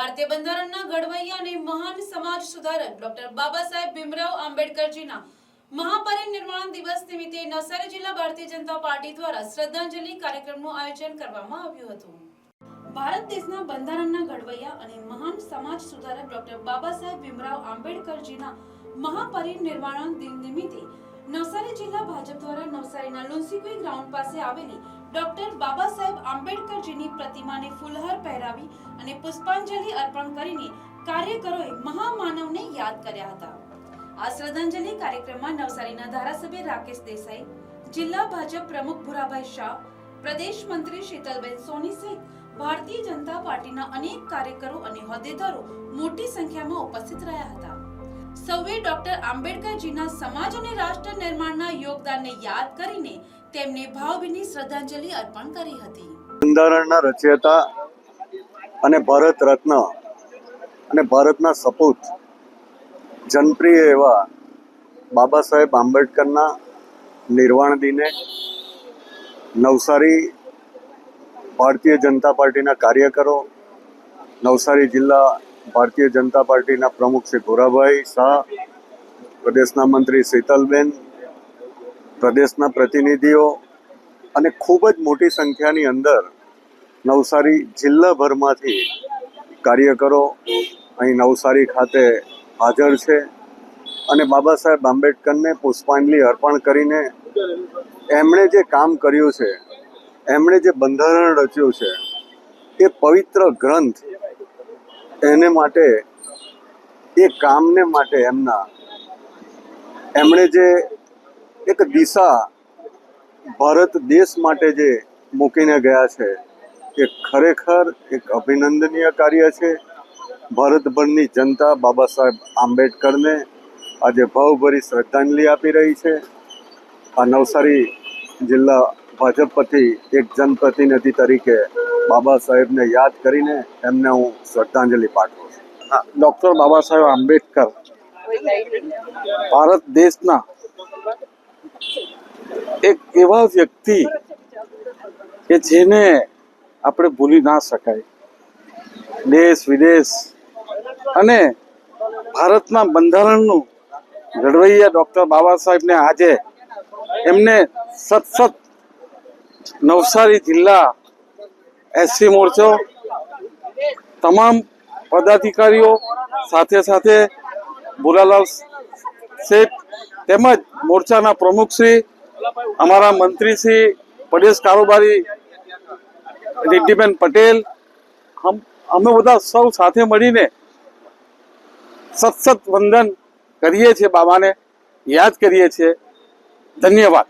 ભારતીય બંધારણના ઘડવૈયા અને મહાન સમાજ સુધારક ડોક્ટર બાબા સાહેબ ભીમરાવ આંબેડકરજીના મહાપરિનિર્વાણ દિવસ નિમિત્તે નવસારી જિલ્લા ભારતીય જનતા પાર્ટી દ્વારા શ્રદ્ધાંજલિ કાર્યક્રમનું આયોજન કરવામાં આવ્યું હતું. ભારત દેશના બંધારણના ઘડવૈયા અને મહાન સમાજ સુધારક ડોક્ટર બાબા સાહેબ ભીમરાવ આંબેડકરજીના મહાપરિનિર્વાણ દિન નિમિત્તે નવસારી જિલ્લા ભાજપ દ્વારા નવસારીના લુન્સીકુઈ ગ્રાઉન્ડ પાસે આવેલી ડોક્ટર બાબા સાહેબ આંબેડકરજીની પ્રતિમાને ફૂલહાર પહેરાવી અને પુષ્પાંજલિ અર્પણ કરીને કાર્યકરોએ મહામાનવને યાદ કર્યા હતા. આ શ્રદ્ધાંજલિ કાર્યક્રમમાં નવસારીના ધારાસભ્ય રાકેશ દેસાઈ, જિલ્લા ભાજપ પ્રમુખ ભુરાભાઈ શાહ, પ્રદેશ મંત્રી શીતલબેન સોની સહિત ભારતીય જનતા પાર્ટીના અનેક કાર્યકરો અને હોદ્દેદારો મોટી સંખ્યામાં ઉપસ્થિત રહ્યા હતા. સૌએ ડોક્ટર આંબેડકરજીના સમાજ અને રાષ્ટ્ર નિર્માણના યોગદાનને યાદ કરીને તેમને ભાવભીની શ્રદ્ધાંજલિ અર્પણ કરી હતી. બંધારણના રચયતા અને ભારત રત્ન અને ભારતના સપૂત જનપ્રિય એવા બાબા સાહેબ આંબેડકરના નિર્વાણ દિને નવસારી ભારતીય જનતા પાર્ટીના કાર્યકરો, નવસારી જિલ્લા ભારતીય જનતા પાર્ટીના પ્રમુખ શ્રી ભોરાભાઈ શાહ, પ્રદેશના મંત્રી શીતલબેન, પ્રદેશના પ્રતિનિધિઓ અને ખૂબ જ મોટી સંખ્યાની અંદર નવસારી જિલ્લાભરમાંથી કાર્યકરો અહીં નવસારી ખાતે હાજર છે અને બાબા સાહેબ આંબેડકરને પુષ્પાંજલિ અર્પણ કરીને એમણે જે કામ કર્યું છે, એમણે જે બંધારણ રચ્યું છે, એ પવિત્ર ગ્રંથ એને માટે, એ કામને માટે એમના, એમણે જે એક દિશા ભારત દેશ માટે જે મૂકીને ગયા છે, એ ખરેખર એક અભિનંદનીય કાર્ય છે. ભારતભરની જનતા બાબા સાહેબ આંબેડકરને આજે ભાવભરી શ્રદ્ધાંજલિ આપી રહી છે. આ નવસારી જિલ્લા ભાજપ એક જનપ્રતિનિધિ તરીકે બાબા સાહેબને યાદ કરીને એમને હું શ્રદ્ધાંજલિ પાઠવું છું. ડૉક્ટર બાબા સાહેબ આંબેડકર, ભારત દેશના એક એવા વ્યક્તિ કે જેને આપણે ભૂલી ના શકાય. દેશ, વિદેશ અને ભારતના બંધારણનું ઘડવૈયા ડૉક્ટર બાબા સાહેબને આજે એમને સતસત નવસારી જિલ્લા એસસી મોરચો તમામ પદાધિકારીઓ સાથે સાથે ભુરાલાલ શેઠ તેમજ મોરચાના પ્રમુખશ્રી અમારા મંત્રીશ્રી પ્રદેશ કારોબારી રિદ્ધિબેન પટેલ અમે બધા સૌ સાથે મળીને સતસત વંદન કરીએ છીએ બાબાને, યાદ કરીએ છીએ. ધન્યવાદ.